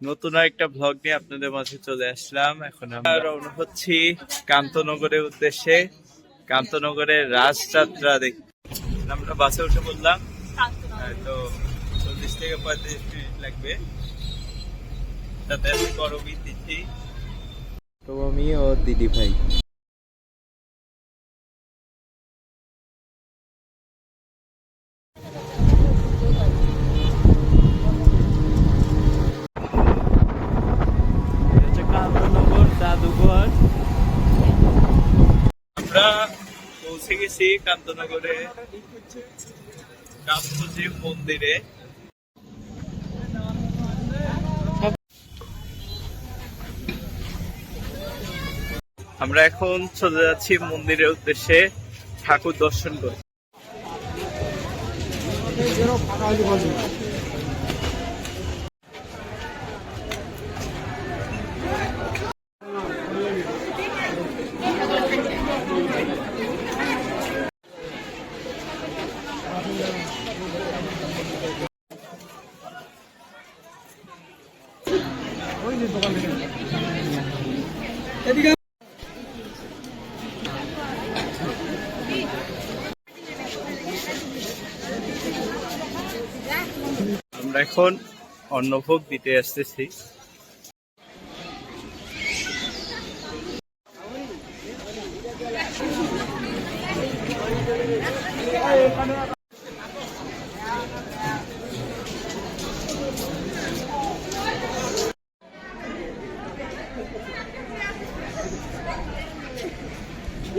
নতুন একটা ভ্লগ নিয়ে আপনাদের মাঝে চলে আসলাম। এখন আমরা রওনা হচ্ছি কান্তনগরের উদ্দেশ্যে। কান্তনগরের রাজযাত্রা দেখি আমরা বাসে উঠে বললাম তো চল্লিশ থেকে পঁয়ত্রিশ মিনিট লাগবে। তাতে আমি গরমই দিচ্ছি তো আমি ও দিদি ভাই। পৌঁছে গেছি কান্তনগরে কান্তজির মন্দিরে। আমরা এখন চলে যাচ্ছি মন্দিরের উদ্দেশ্যে ঠাকুর দর্শন করতে। আমরা এখন অন্নভোগ দিতে আসতেছি।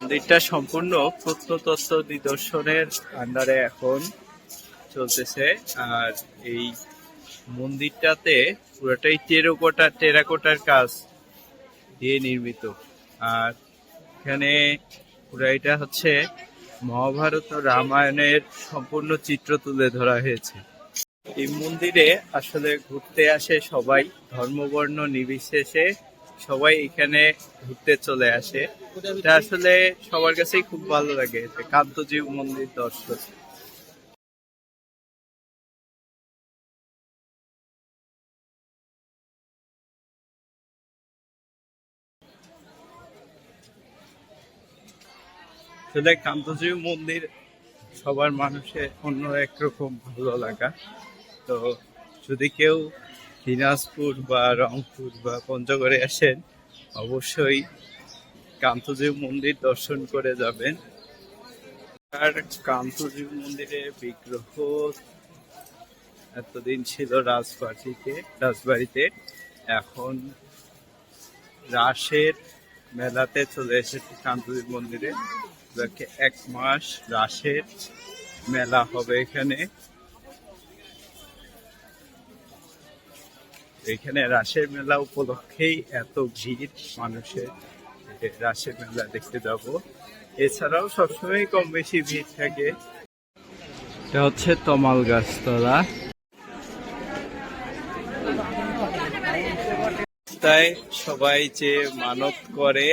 মন্দিরটা সম্পূর্ণ প্রত্নতত্ত্ব নিদর্শনের আন্ডারে এখন চলতেছে। আর এই মন্দিরটাতে পুরোটাই টেরাকোটা, টেরাকোটার কাজ দিয়ে নির্মিত। আর এখানে পুরো এটা হচ্ছে মহাভারত ও রামায়ণের সম্পূর্ণ চিত্র তুলে ধরা হয়েছে। এই মন্দিরে আসলে ঘুরতে আসে সবাই ধর্মবর্ণ নির্বিশেষে সবাই এখানে ঘুরতে চলে আসে। এটা আসলে সবার কাছেই খুব ভালো লাগে, যে কান্তজীব মন্দির দর্শন। আসলে কান্তজীব মন্দির সবার মানুষের অন্য একরকম ভালো লাগা। তো যদি কেউ দিনাজপুর বা রংপুর বা পঞ্চগড়ে আসেন, অবশ্যই কান্তজীব মন্দির দর্শন করে যাবেন। আর কান্তজীব মন্দিরের বিগ্রহ এতদিন ছিল রাজবাড়িতে রাজবাড়িতে। এখন রাসের মেলাতে চলে এসেছে কান্তজীব মন্দিরে। এক মাস রাসের মেলা হবে এখানে। এখানে রাসের মেলা উপলক্ষেই এত ভিড় মানুষের। রাসের মেলা দেখতে যাব। এছাড়াও সবসময় কম বেশি ভিড় থাকে। এটা হচ্ছে তমাল গাছতলা। তাই সবাই যে মানত করে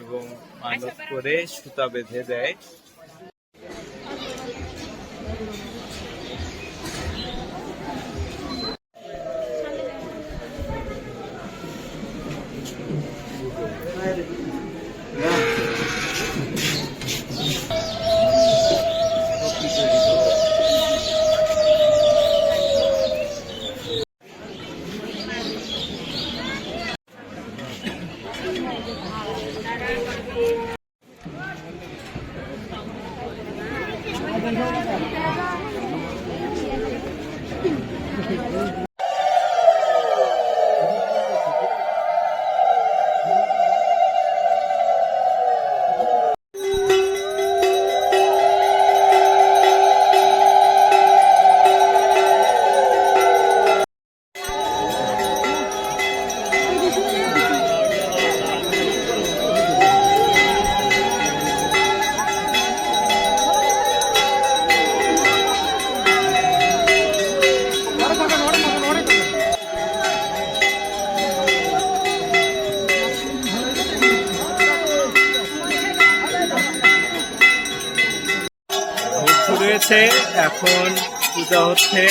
এবং মানত করে সুতা বেঁধে দেয়। 嗯。এখন পূজা হচ্ছে।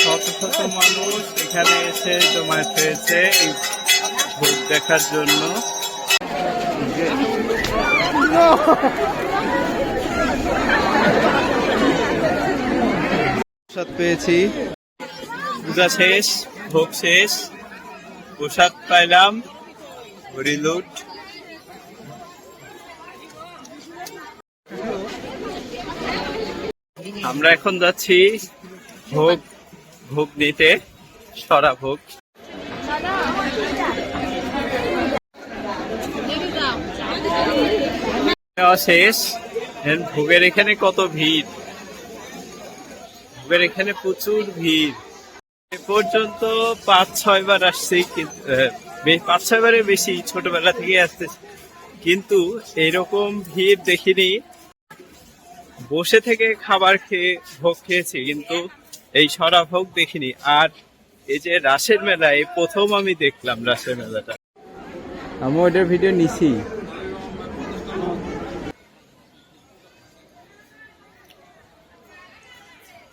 শত শত মানুষ এখানে এসে জমায়েত হয়েছে এই ভোগ দেখার জন্য। প্রসাদ পেয়েছি। পূজা শেষ, ভোগ শেষ। প্রসাদ পাইলাম, হরিলুট। আমরা এখন যাচ্ছি ভোগ ভোগ নিতে, সরা ভোগ। শেষ। ভোগের এখানে কত ভিড়? ভোগের এখানে প্রচুর ভিড়। এ পর্যন্ত পাঁচ, ছয় বার আসছি পাঁচ, ছয় বারের বেশি ছোটবেলা থেকে আসতেছি। কিন্তু এরকম ভিড় দেখিনি। বসে থেকে খাবার খেয়ে ভোগ খেয়েছি কিন্তু এই সরা ভোগ দেখিনি। আর এই যে রাসের মেলা এই প্রথম আমি দেখলাম রাসের মেলাটা। আমি ওইটার ভিডিও নিছি।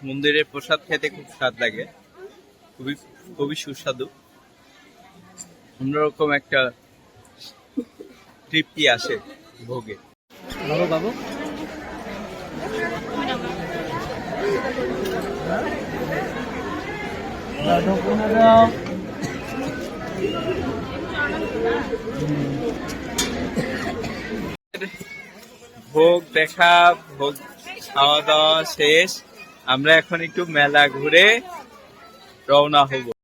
মন্দিরের প্রসাদ খেতে খুব স্বাদ লাগে। খুবই খুবই সুস্বাদু। অন্যরকম একটা তৃপ্তি আসে ভোগে। বাবু বাবু। ভোগ দেখা ভোগ খাওয়া দাওয়া শেষ। আমরা এখন একটু মেলা ঘুরে রওনা হব।